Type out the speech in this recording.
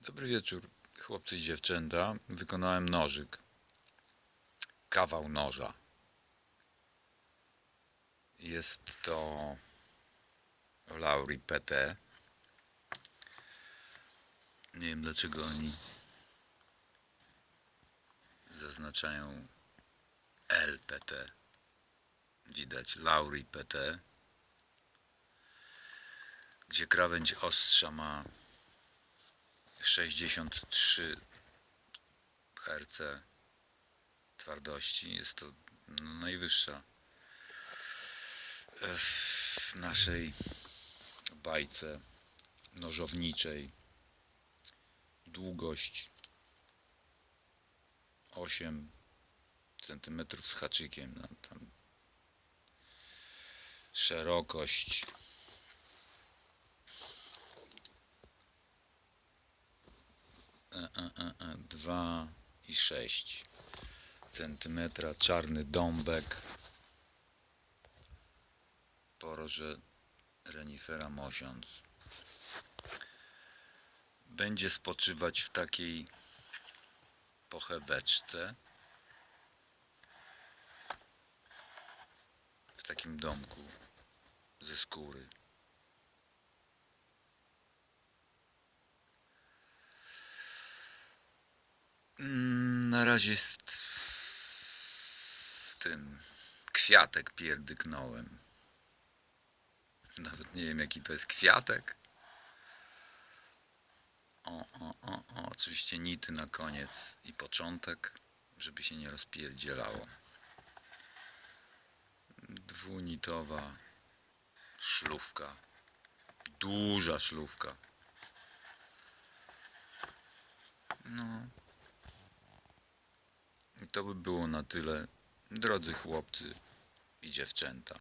Dobry wieczór, chłopcy i dziewczęta. Wykonałem nożyk. Kawał noża. Jest to Lauri PT. Nie wiem dlaczego oni zaznaczają LPT. Widać Lauri PT. Gdzie krawędź ostrza ma 63 Hz twardości. Jest to no, najwyższa e, w naszej bajce nożowniczej. Długość 8 cm z haczykiem. No, tam szerokość 2 i 6 centymetra czarny dąbek. Poroże renifera mosiąc. Będzie spoczywać w takiej pochebeczce w takim domku ze skóry Na razie jest w tym kwiatek pierdyknąłem. Nawet nie wiem jaki to jest kwiatek. O, o, o, o, oczywiście nity na koniec i początek, żeby się nie rozpierdzielało. Dwunitowa szlówka. Duża szlówka. No. To by było na tyle, drodzy chłopcy i dziewczęta.